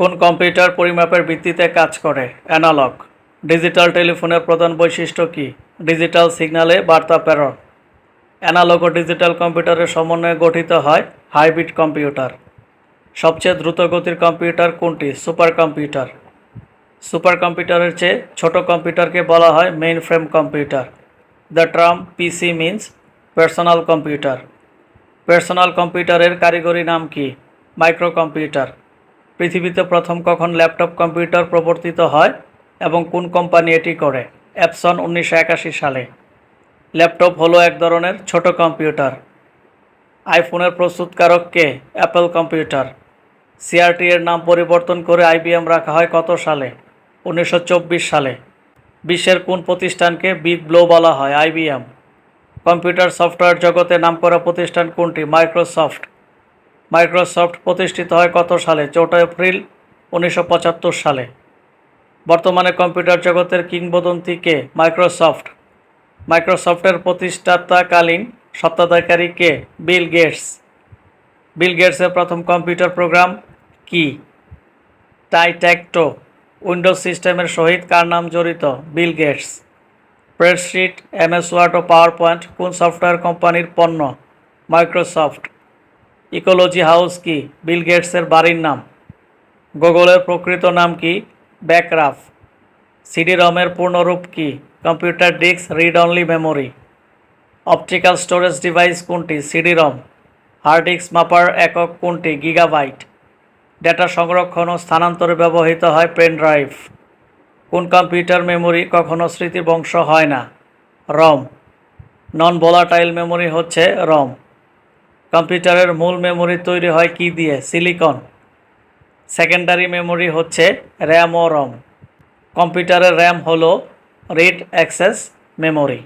কোন কম্পিউটার পরিমাপের ভিত্তিতে কাজ করে? অ্যানালগ। ডিজিটাল টেলিফোনের প্রধান বৈশিষ্ট্য কী? ডিজিটাল সিগনালে বার্তা প্রেরণ। অ্যানালগ ও ডিজিটাল কম্পিউটারের সমন্বয়ে গঠিত হয় হাইব্রিড কম্পিউটার। সবচেয়ে দ্রুত গতির কম্পিউটার কোনটি? Super computer. সুপার কম্পিউটারের চেয়ে ছোট কম্পিউটারকে বলা হয় mainframe computer. The term PC means personal computer. Personal কম্পিউটারের কারিগরি নাম কি? মাইক্রো কম্পিউটার পৃথিবীতে প্রথম কখন ল্যাপটপ কম্পিউটার প্রবর্তিত হয় এবং কোন কোম্পানি এটি করে? অ্যাপসন উনিশশো একাশি সালে। ল্যাপটপ হলো এক ধরনের ছোট কম্পিউটার। আইফোনের প্রস্তুতকারক কে? Apple computer. সিআরটি এর নাম পরিবর্তন করে আইবিএম রাখা হয় কত সালে? উনিশশো চব্বিশ সালে। বিশ্বের কোন প্রতিষ্ঠানকে বিগ ব্লো বলা হয়? আইবিএম। কম্পিউটার সফটওয়্যার জগতে নামকরা প্রতিষ্ঠান কোনটি? মাইক্রোসফট। মাইক্রোসফট প্রতিষ্ঠিত হয় কত সালে? চৌঠা এপ্রিল উনিশশো পঁচাত্তর সালে। বর্তমানে কম্পিউটার জগতের কিংবদন্তি কে? মাইক্রোসফট। মাইক্রোসফটের প্রতিষ্ঠাতাকালীন সত্ত্বাধিকারী কে? Bill Gates. বিল গেটসের প্রথম কম্পিউটার প্রোগ্রাম কি? টাইট্যাক্টো উইন্ডোজ সিস্টেমের সহিত কার নাম জড়িত? Bill Gates. Spreadsheet, MS Word ও পাওয়ার পয়েন্ট কোন সফটওয়্যার কোম্পানির পণ্য? মাইক্রোসফট। ইকোলজি হাউস কি? বিল গেটসের বাড়ির নাম। গুগলের প্রকৃত নাম কি? ব্যাকরাফ সিডি রমের পূর্ণরূপ কি? Computer disk read only memory. Optical storage device কোনটি? CD ROM. হার্ড ডিস্ক মাপার একক কোনটি? গিগাবাইট। ডেটা সংরক্ষণ ও স্থানান্তরে ব্যবহৃত হয় পেন ড্রাইভ। কোন কম্পিউটার মেমোরি কখনো স্মৃতি বংশ হয় না? রম। নন ভোলাটাইল মেমোরি হচ্ছে রম। কম্পিউটারের মূল মেমোরি তৈরি হয় কি দিয়ে? সিলিকন। সেকেন্ডারি মেমোরি হচ্ছে র্যাম ও রম। কম্পিউটারের র্যাম হলো রিড অ্যাক্সেস মেমোরি।